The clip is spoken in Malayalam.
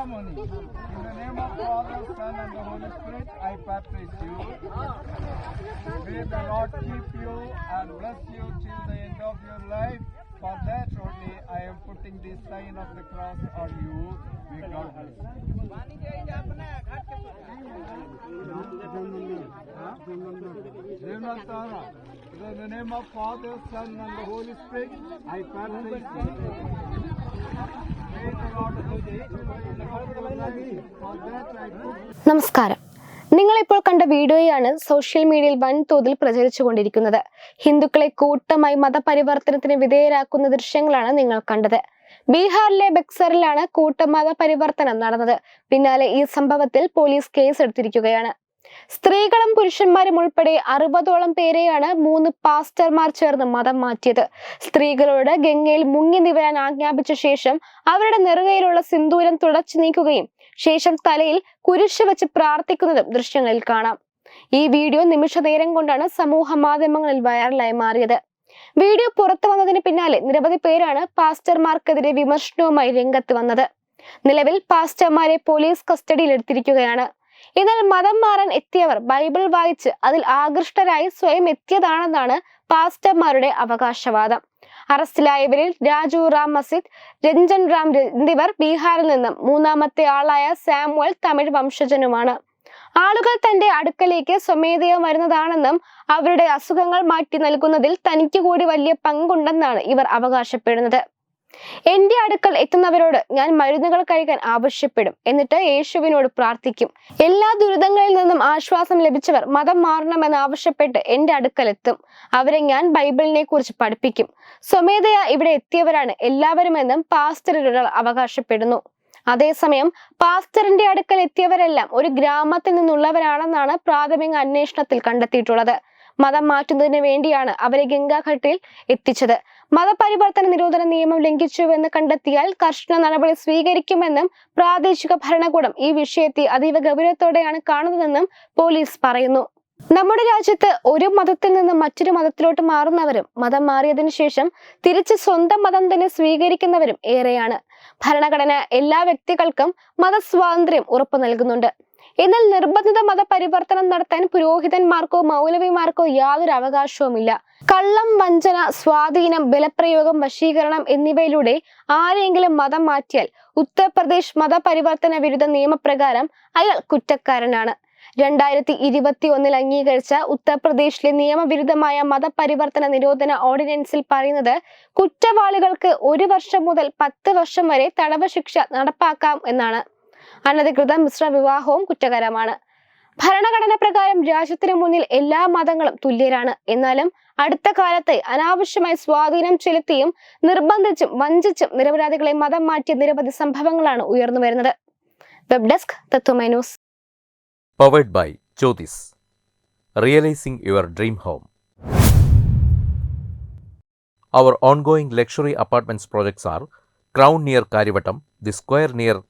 In the name of Father, Son, and the Holy Spirit, I baptize you. May the Lord keep you and bless you till the end of your life. For that only I am putting this sign of the cross on you. May God bless you. In the name of Father, Son, and the Holy Spirit, I baptize you. നമസ്കാരം. നിങ്ങൾ ഇപ്പോൾ കണ്ട വീഡിയോയാണ് സോഷ്യൽ മീഡിയയിൽ വൻതോതിൽ പ്രചരിച്ചുകൊണ്ടിരിക്കുന്നത്. ഹിന്ദുക്കളെ കൂട്ടമായി മതപരിവർത്തനത്തിന് വിധേയരാക്കുന്ന ദൃശ്യങ്ങളാണ് നിങ്ങൾ കണ്ടത്. ബീഹാറിലെ ബക്സറിലാണ് കൂട്ട മതപരിവർത്തനം നടന്നത്. പിന്നാലെ ഈ സംഭവത്തിൽ പോലീസ് കേസ് എടുത്തിരിക്കുകയാണ് സ്ത്രീകളും പുരുഷന്മാരും ഉൾപ്പെടെ അറുപതോളം പേരെയാണ് മൂന്ന് പാസ്റ്റർമാർ ചേർന്ന് മതം മാറ്റിയത്. സ്ത്രീകളോട് ഗംഗയിൽ മുങ്ങി നിവരാൻ ആജ്ഞാപിച്ച ശേഷം അവരുടെ നെറുകയിലുള്ള സിന്ദൂരം തുടച്ചു നീക്കുകയും ശേഷം തലയിൽ കുരിശ് വെച്ച് പ്രാർത്ഥിക്കുന്നതും ദൃശ്യങ്ങളിൽ കാണാം. ഈ വീഡിയോ നിമിഷ നേരം കൊണ്ടാണ് സമൂഹ മാധ്യമങ്ങളിൽ വൈറലായി മാറിയത്. വീഡിയോ പുറത്തു വന്നതിന് പിന്നാലെ നിരവധി പേരാണ് പാസ്റ്റർമാർക്കെതിരെ വിമർശനവുമായി രംഗത്ത് വന്നത്. നിലവിൽ പാസ്റ്റർമാരെ പോലീസ് കസ്റ്റഡിയിൽ എടുത്തിരിക്കുകയാണ്. എന്നാൽ മതം മാറാൻ എത്തിയവർ ബൈബിൾ വായിച്ച് അതിൽ ആകൃഷ്ടരായി സ്വയം എത്തിയതാണെന്നാണ് പാസ്റ്റർമാരുടെ അവകാശവാദം. അറസ്റ്റിലായവരിൽ രാജു റാം മസിദ് രഞ്ജൻ റാം എന്നിവർ ബീഹാറിൽ നിന്നും മൂന്നാമത്തെ ആളായ സാമുവൽ തമിഴ് വംശജനുമാണ്. ആളുകൾ തന്റെ അടുക്കലേക്ക് സ്വമേധയ വരുന്നതാണെന്നും അവരുടെ അസുഖങ്ങൾ മാറ്റി നൽകുന്നതിൽ തനിക്ക് കൂടി വലിയ പങ്കുണ്ടെന്നാണ് ഇവർ അവകാശപ്പെടുന്നത്. എന്റെ അടുക്കൽ എത്തുന്നവരോട് ഞാൻ മരുന്നുകൾ കഴിക്കാൻ ആവശ്യപ്പെടും. എന്നിട്ട് യേശുവിനോട് പ്രാർത്ഥിക്കും. എല്ലാ ദുരിതങ്ങളിൽ നിന്നും ആശ്വാസം ലഭിച്ചവർ മതം മാറണമെന്ന് ആവശ്യപ്പെട്ട് എന്റെ അടുക്കൽ എത്തും. അവരെ ഞാൻ ബൈബിളിനെ കുറിച്ച് പഠിപ്പിക്കും. സ്വമേധയാ ഇവിടെ എത്തിയവരാണ് എല്ലാവരുമെന്നും പാസ്റ്ററുകൾ അവകാശപ്പെടുന്നു. അതേസമയം പാസ്റ്ററിന്റെ അടുക്കൽ എത്തിയവരെല്ലാം ഒരു ഗ്രാമത്തിൽ നിന്നുള്ളവരാണെന്നാണ് പ്രാഥമിക അന്വേഷണത്തിൽ കണ്ടെത്തിയിട്ടുള്ളത്. മതം മാറ്റുന്നതിന് വേണ്ടിയാണ് അവരെ ഗംഗാഘട്ടിൽ എത്തിച്ചത്. മതപരിവർത്തന നിരോധന നിയമം ലംഘിച്ചുവെന്ന് കണ്ടെത്തിയാൽ കർശന നടപടി സ്വീകരിക്കുമെന്നും പ്രാദേശിക ഭരണകൂടം ഈ വിഷയത്തെ അതീവ ഗൗരവത്തോടെയാണ് കാണുന്നതെന്നും പോലീസ് പറയുന്നു. നമ്മുടെ രാജ്യത്ത് ഒരു മതത്തിൽ നിന്ന് മറ്റൊരു മതത്തിലോട്ട് മാറുന്നവരും മതം മാറിയതിനു ശേഷം തിരിച്ച് സ്വന്തം മതം തന്നെ സ്വീകരിക്കുന്നവരും ഏറെയാണ്. ഭരണഘടന എല്ലാ വ്യക്തികൾക്കും മതസ്വാതന്ത്ര്യം ഉറപ്പു നൽകുന്നുണ്ട്. എന്നാൽ നിർബന്ധിത മതപരിവർത്തനം നടത്താൻ പുരോഹിതന്മാർക്കോ മൗലവിമാർക്കോ യാതൊരു അവകാശവുമില്ല. കള്ളം വഞ്ചന സ്വാധീനം ബലപ്രയോഗം വശീകരണം എന്നിവയിലൂടെ ആരെങ്കിലും മതം മാറ്റിയാൽ ഉത്തർപ്രദേശ് മതപരിവർത്തന വിരുദ്ധ നിയമപ്രകാരം അയാൾ കുറ്റക്കാരനാണ്. രണ്ടായിരത്തി ഇരുപത്തി ഒന്നിൽ അംഗീകരിച്ച ഉത്തർപ്രദേശിലെ നിയമവിരുദ്ധമായ മതപരിവർത്തന നിരോധന ഓർഡിനൻസിൽ പറയുന്നത് കുറ്റവാളികൾക്ക് ഒരു വർഷം മുതൽ പത്ത് വർഷം വരെ തടവ് ശിക്ഷ നടപ്പാക്കാം എന്നാണ്. അനധികൃത മിശ്ര വിവാഹവും കുറ്റകരമാണ്. ഭരണഘടന പ്രകാരം രാജ്യത്തിന് മുന്നിൽ എല്ലാ മതങ്ങളും തുല്യരാണ്. എന്നാലും അടുത്ത കാലത്തെ അനാവശ്യമായി സ്വാധീനം ചെലുത്തിയും നിർബന്ധിച്ചും വഞ്ചിച്ചും നിരപരാധികളെ മതം മാറ്റിയ നിരവധി സംഭവങ്ങളാണ് ഉയർന്നു വരുന്നത്. Web desk തത്വമൈനൂസ് powered by Jyothis realising your dream home Tatwamayi news luxury apartments projects are crown near Karyavattom the square luxury